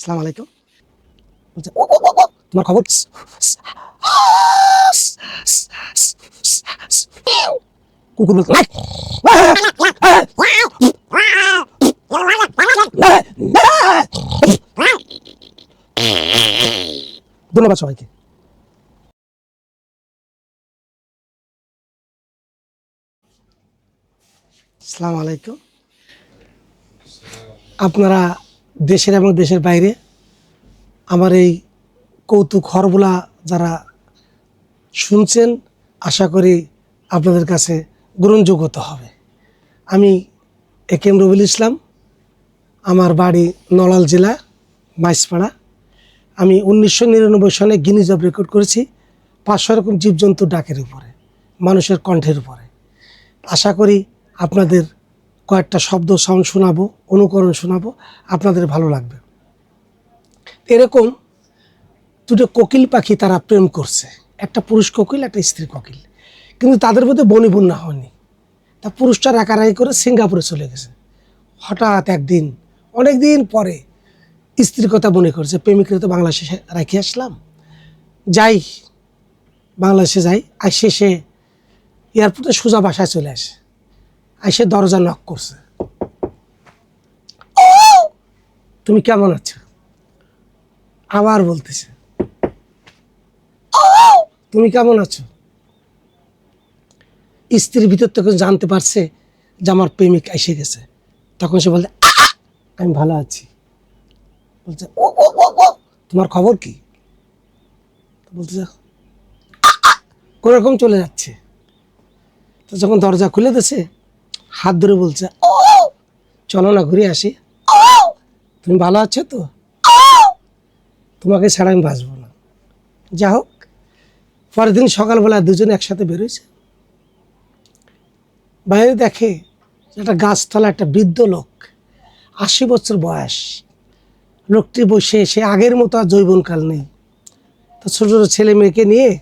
সালাম আলাইকুম। তোমার খবর? কুকুর ধন্যবাদ সবাইকে। আসসালামু আলাইকুম। আপনারা দেশের এবং দেশের বাইরে আমার এই কৌতুক হরবুলা যারা শুনছেন, আশা করি আপনাদের কাছে গ্রহণযোগ্যতা হবে। আমি এ কেম রবিল ইসলাম, আমার বাড়ি নড়াল জেলা মাইসপাড়া আমি উনিশশো নিরানব্বই সালে গিনিজ অফ রেকর্ড করেছি পাঁচশো রকম জীবজন্তু ডাকের উপরে, মানুষের কণ্ঠের উপরে। আশা করি আপনাদের কয়েকটা শব্দ সাউন্ড শোনাবো, অনুকরণ শোনাবো, আপনাদের ভালো লাগবে। এরকম দুটো কোকিল পাখি তারা প্রেম করছে। একটা পুরুষ কোকিল, একটা স্ত্রী কোকিল। কিন্তু তাদের মধ্যে বনিবন্যা হয়নি। তা পুরুষটা রাকারাকি করে সিঙ্গাপুরে চলে গেছে। হঠাৎ একদিন অনেক দিন পরে স্ত্রীর কথা মনে করছে, প্রেমিকরা তো বাংলাদেশে রেখে আসলাম। যাই বাংলাদেশে যাই, আর শেষে এয়ারপোর্টে সোজা বাসায় চলে আসে। এসে দরজা নক করছে। তুমি কেমন আছো? আবার বলতেছে। তুমি কেমন আছো? স্ত্রীর ভিতর থেকে জানতে পারছে যে আমার প্রেমিক এসে গেছে। তখন সে বলতে আমি ভালো আছি। বলছে "ও, ও, তোমার খবর কি? বলতেছে কোন রকম চলে যাচ্ছে। তো যখন দরজা খুলে দিয়েছে হাত ধরে বলছে, ও, চলো না ঘুরে আসি। তুমি ভালো আছো তো? তোমাকে ছাড়া আমি বাঁচবো না। যা হোক, পরের দিন সকালবেলা দুজন একসাথে বেরোইছে। বাইরে দেখে একটা গাছতলা, একটা বৃদ্ধ লোক, আশি বছর বয়স। লোকটি বসে সে আগের মতো আর জৈবনকাল নেই। তো ছোটো ছোটো ছেলে মেয়েকে নিয়ে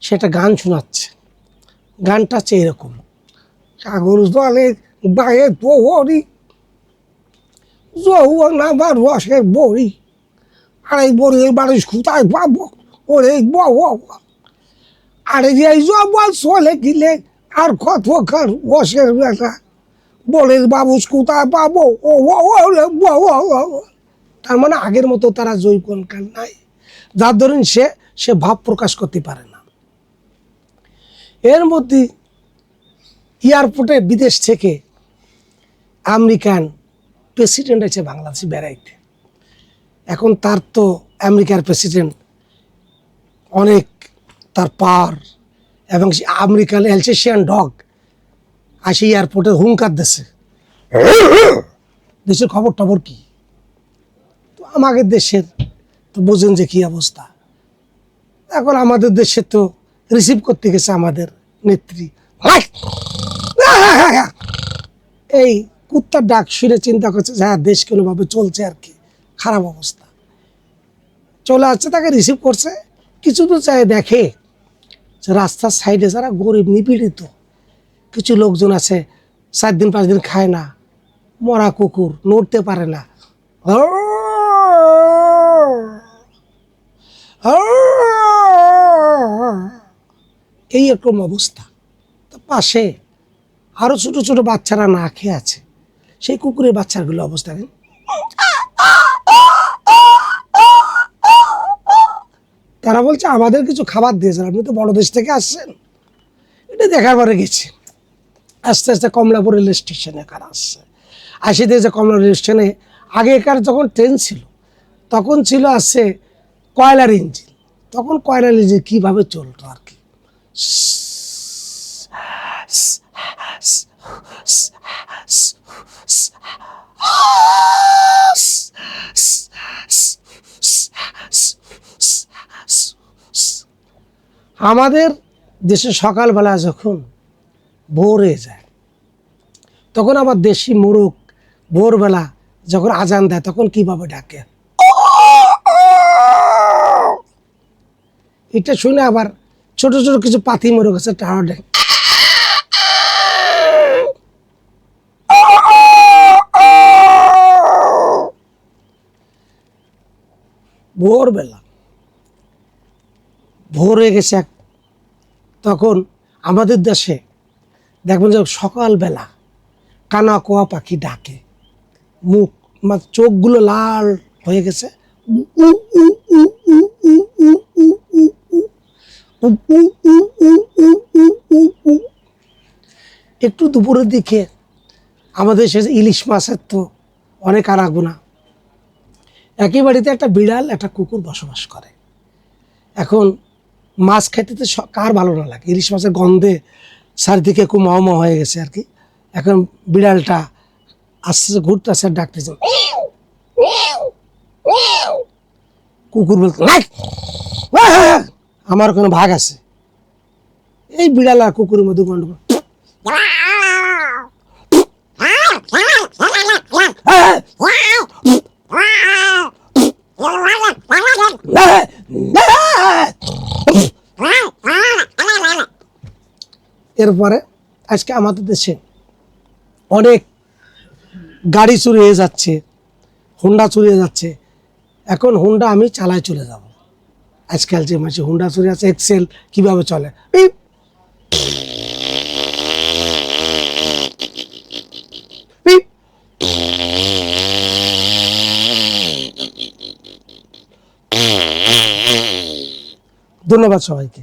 সে একটা গান শোনাচ্ছে। গানটা হচ্ছে এরকম। সাগর জলে বায়ে তোহরি যৌবন আমার রসের বড়ি আর বড়ি মানুষ কোথায় পাবো ওরে বাবা আরে যে জবল চলে গিলে আর কত কার রসের বেটা বলে বাবুস কোথায় পাবো ও ও ও রে বাবা তার মানে আগের মতো তারা জৈবনকাল নাই যার ধরুন সে সে ভাব প্রকাশ করতে পারে না এর মধ্যে এয়ারপোর্টে, বিদেশ থেকে আমেরিকান প্রেসিডেন্ট আছে বাংলাদেশে বেড়াইতে। এখন তার তো আমেরিকার প্রেসিডেন্ট অনেক, তার পাওয়ার এবং সে আমেরিকান এলসেশিয়ান ডগ আসে এয়ারপোর্টে হুঙ্কার দেশে দেশের খবর টবর কি? তো আমাদের দেশের তো বোঝেন যে কী অবস্থা। এখন আমাদের দেশে তো রিসিভ করতে গেছে আমাদের নেত্রী। এই কুত্তার ডাক শুনে চিন্তা করছে যে হ্যাঁ দেশ কোনোভাবে চলছে আর কি। খারাপ অবস্থা। চলে আসছে, তাকে রিসিভ করছে। কিছু তো চাই দেখে যে, রাস্তার সাইডে যারা গরিব, নিপীড়িত, কিছু লোকজন আছে, চার দিন, পাঁচ দিন খায় না। মরা কুকুর, নড়তে পারে না। এই রকম অবস্থা। তো পাশে আরও ছোট ছোট বাচ্চারা না খেয়ে আছে। সেই কুকুরের বাচ্চাগুলো অবস্থা। তারা বলছে, আমাদের কিছু খাবার দিয়েছেন, আপনি তো বড় দেশ থেকে আসছেন। এটা দেখার পরে গেছি। আস্তে আস্তে কমলাপুর রেল স্টেশনে কারা আসছে। আসি দিয়েছে কমলা রেল স্টেশনে, আগেকার যখন ট্রেন ছিল, তখন ছিল আসছে কয়লার ইঞ্জিন। তখন কয়লার ইঞ্জিন কীভাবে চলতো আর কি? আমাদের দেশে সকালবেলা যখন ভোর যায়, তখন আবার দেশি মোরগ ভোরবেলা যখন আজান দেয়, তখন কীভাবে ডাকে? এটা শুনে আবার ছোট ছোট কিছু পাতি মোরগ আছে তারা ডাকে। ভোরবেলা ভোর হয়ে গেছে এক তখন আমাদের দেশে দেখবেন যে সকালবেলা কানা কোয়া পাখি ডাকে মুখ মা চোখগুলো লাল হয়ে গেছে একটু দুপুরের দিকে আমাদের সে ইলিশ মাছের তো অনেক আনাগুনা একই বাড়িতে একটা বিড়াল একটা কুকুর বসবাস করে এখন মাছ খেতে তো কার ভালো না লাগে ইলিশ মাছের গন্ধে চারিদিকে খুব মহম হয়ে গেছে আর কি এখন বিড়ালটা আস্তে আস্তে ঘুরতে আসছে আর ডাকতেছে কুকুর বলতে "নাই! আমার কোনো ভাগ আছে এই বিড়াল আর কুকুরের মধ্যে গন্ডগোল এরপরে আজকে আমাদের দেশে অনেক গাড়ি চুরি হয়ে যাচ্ছে হুন্ডা চুরি হয়ে যাচ্ছে। এখন হুন্ডা আমি চালায় চলে যাব। আজকাল যে মাসে হুন্ডা চুরি আছে এক্সেল কীভাবে চলে। ধন্যবাদ সবাইকে।